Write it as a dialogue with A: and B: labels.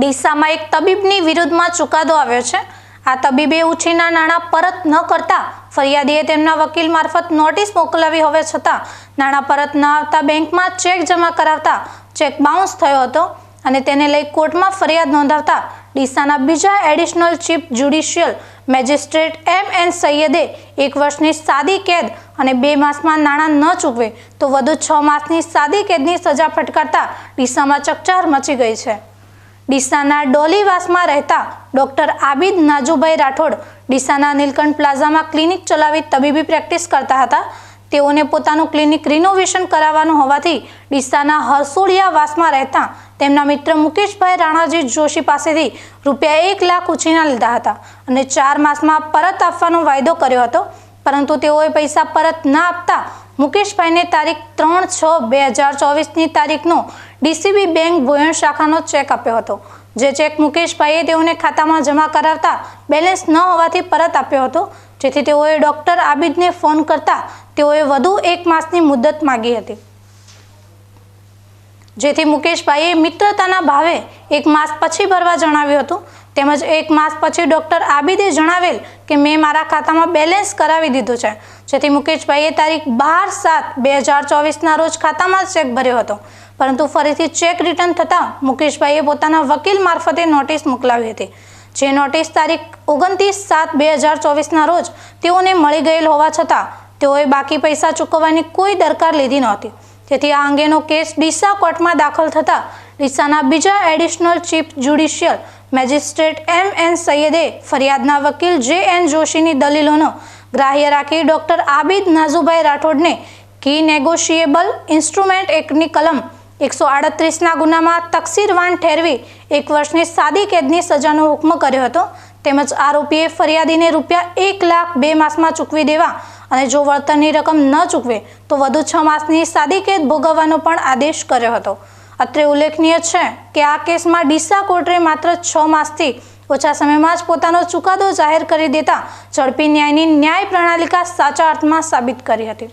A: ડીસામાં એક તબીબની વિરુદ્ધમાં ચુકાદો આવ્યો છે. આ તબીબે ઉછીના નાણાં પરત ન કરતા ફરિયાદીએ તેમના વકીલ મારફત નોટિસ મોકલાવી. હોવા છતાં નાણાં પરત ન આવતા બેંકમાં ચેક જમા કરાવતા ચેક બાઉન્સ થયો હતો અને તેને લઈ કોર્ટમાં ફરિયાદ નોંધાવતા ડીસાના બીજા additional chief judicial magistrate M N સૈયદે એક વર્ષની સાદી કેદ અને બે માસમાં નાણાં ન ચૂકવે તો વધુ છ માસની સાદી કેદની સજા ફટકારતા ડીસામાં ચકચાર મચી ગઈ છે. ડીસાના ડોલીવાસમાં રહેતા ડોક્ટર આબિદ નાજુભાઈ રાઠોડ ડીસાના નીલકંઠ પ્લાઝામાં ક્લિનિક ચલાવી તબીબી પ્રેક્ટિસ કરતા હતા. તેઓને પોતાનું ક્લિનિક રિનોવેશન કરાવવાનું હોવાથી ડીસાના હરસોડિયાવાસમાં રહેતા તેમના મિત્ર મુકેશભાઈ રાણાજી જોશી પાસેથી રૂપિયા એક લાખ ઉછીના લીધા હતા અને ચાર માસમાં પરત આપવાનો વાયદો કર્યો હતો. પરંતુ તેઓએ પૈસા પરત ના આપતા મુકેશભાઈને તારીખ ત્રણ છ બે હજાર ચોવીસની તારીખનો ડીસીબી બેંક ભોયણ શાખાનો ચેક આપ્યો હતો. જે ચેક મુકેશભાઈએ તેઓને ખાતામાં જમા કરાવતા બેલેન્સ ન હોવાથી પરત આપ્યો હતો. જેથી તેઓએ ડૉક્ટર આબિદને ફોન કરતા તેઓએ વધુ એક માસની મુદત માગી હતી. જેથી મુકેશભાઈએ મિત્રતાના ભાવે એક માસ પછી ભરવા જણાવ્યું હતું. તેમજ એક માસ પછી ડૉક્ટર આબિદે જણાવેલ કે મેં મારા ખાતામાં બેલેન્સ કરાવી દીધું છે. જેથી મુકેશભાઈએ તારીખ બાર સાત બે હજાર ચોવીસના રોજ ખાતામાં ચેક ભર્યો હતો. પરંતુ ફરીથી ચેક રિટર્ન થતાં મુકેશભાઈએ પોતાના વકીલ મારફતે નોટિસ મોકલાવી હતી. જે નોટિસ તારીખ ઓગણત્રીસ સાત બે હજાર ચોવીસના રોજ તેઓને મળી ગયેલ હોવા છતાં તેઓએ બાકી પૈસા ચૂકવવાની કોઈ દરકાર લીધી નહોતી. તેથી આ અંગેનો કેસ ડીસા કોર્ટમાં દાખલ થતાં ડીસાના બીજા additional chief judicial magistrate M N સૈયદે ફરિયાદના વકીલ જે એન જોશીની દલીલોનો ગ્રાહ્ય રાખી ડોક્ટર આબિદ નાઝુભાઈ રાઠોડને કી નેગોશિયેબલ ઇન્સ્ટ્રુમેન્ટ એક્ટની કલમ એકસો આડત્રીસના ગુનામાં તકસીરવાન ઠેરવી એક વર્ષની સાદી કેદની સજાનો હુકમ કર્યો હતો. તેમજ આરોપીએ ફરિયાદીને રૂપિયા એક લાખ બે માસમાં ચૂકવી દેવા અને જો વળતરની રકમ ન ચૂકવે તો વધુ છ માસની સાદી કેદ ભોગવવાનો પણ આદેશ કર્યો હતો. અત્રે ઉલ્લેખનીય છે કે આ કેસમાં ડીસા કોર્ટે માત્ર છ માસથી ઓછા સમયમાં જ પોતાનો ચુકાદો જાહેર કરી દેતા ઝડપી ન્યાયની ન્યાય પ્રણાલિકા સાચા અર્થમાં સાબિત કરી હતી.